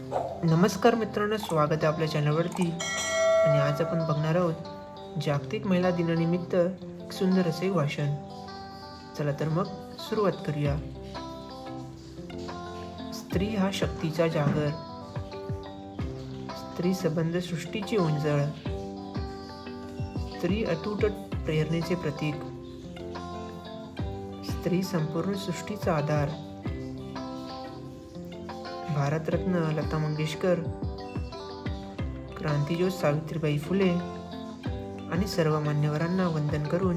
नमस्कार मित्रांनो स्वागत आहे आपल्या चॅनलवरती. आणि आज आपण बघणार आहोत जागतिक महिला दिनानिमित्त एक सुंदर असे भाषण. चला तर मग सुरुवात करूया. स्त्री हा शक्तीचा जागर. स्त्री संबंध सृष्टीची उंजळ. स्त्री अतूट प्रेरणेचे प्रतीक. स्त्री संपूर्ण सृष्टीचा आधार. भारतरत्न लता मंगेशकर क्रांतीज्योत सावित्रीबाई फुले आणि सर्व मान्यवरांना वंदन करून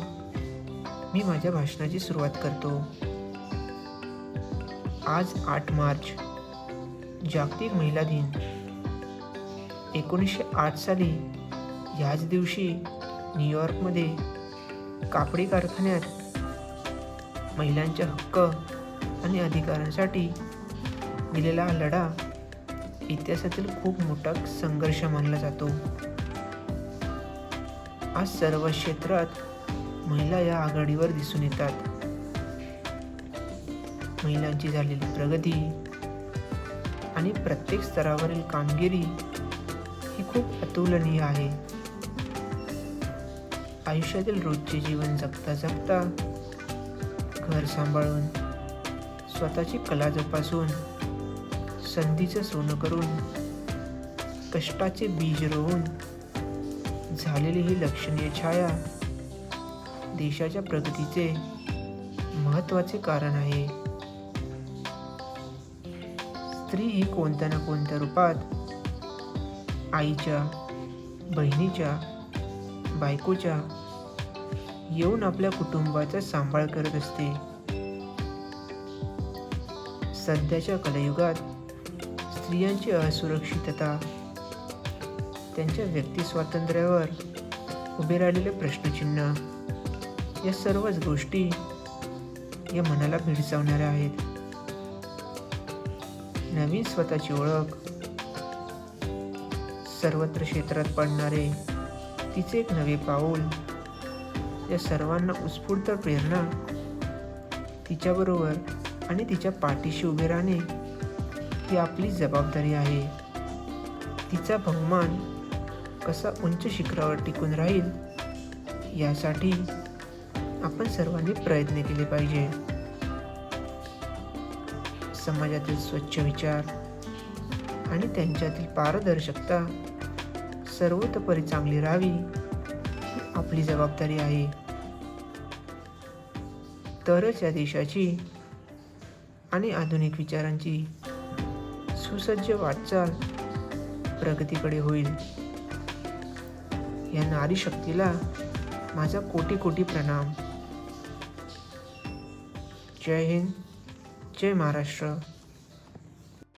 मी माझ्या भाषणाची सुरुवात करतो. आज आठ मार्च जागतिक महिला दिन. एकोणीसशे आठ साली ह्याच दिवशी न्यूयॉर्कमध्ये कापडी कारखान्यात महिलांच्या हक्क आणि अधिकारांसाठी दिलेला हा लढा इतिहासातील खूप मोठा संघर्ष मानला जातो. आज सर्व क्षेत्रात महिला या आघाडीवर दिसून येतात. महिलांची झालेली प्रगती आणि प्रत्येक स्तरावरील कामगिरी ही खूप अतुलनीय आहे. आयुष्यातील रोजचे जीवन जगता जगता घर सांभाळून स्वतःची कला जोपासून संधीचं सोनं करून कष्टाचे बीज रोवून झालेली ही लक्षणीय छाया देशाच्या प्रगतीचे महत्त्वाचे कारण आहे. स्त्री ही कोणत्या ना कोणत्या रूपात आईच्या बहिणीच्या बायकोच्या येऊन आपल्या कुटुंबाचा सांभाळ करत असते. सध्याच्या कलयुगात स्त्रियांची असुरक्षितता त्यांच्या व्यक्ती स्वातंत्र्यावर उभे राहिलेले प्रश्नचिन्ह या सर्वच गोष्टी या मनाला भेडसावणाऱ्या आहेत. नवीन स्वतःची ओळख सर्वत्र क्षेत्रात पडणारे तिचे एक नवे पाऊल या सर्वांना उत्स्फूर्त प्रेरणा तिच्याबरोबर आणि तिच्या पाठीशी उभे राहणे ही आपली जबाबदारी आहे. तिचा बहुमान कसा उंच शिखरावर टिकून राहील यासाठी आपण सर्वांनी प्रयत्न केले पाहिजे. समाजातील स्वच्छ विचार आणि त्यांच्यातील पारदर्शकता सर्वतोपरी चांगली राहावी ही आपली जबाबदारी आहे. तरच या देशाची आणि आधुनिक विचारांची सुसज्ज वाटचाल प्रगतीकडे होईल. या नारी शक्तीला माझा कोटी कोटी प्रणाम. जय हिंद जय महाराष्ट्र.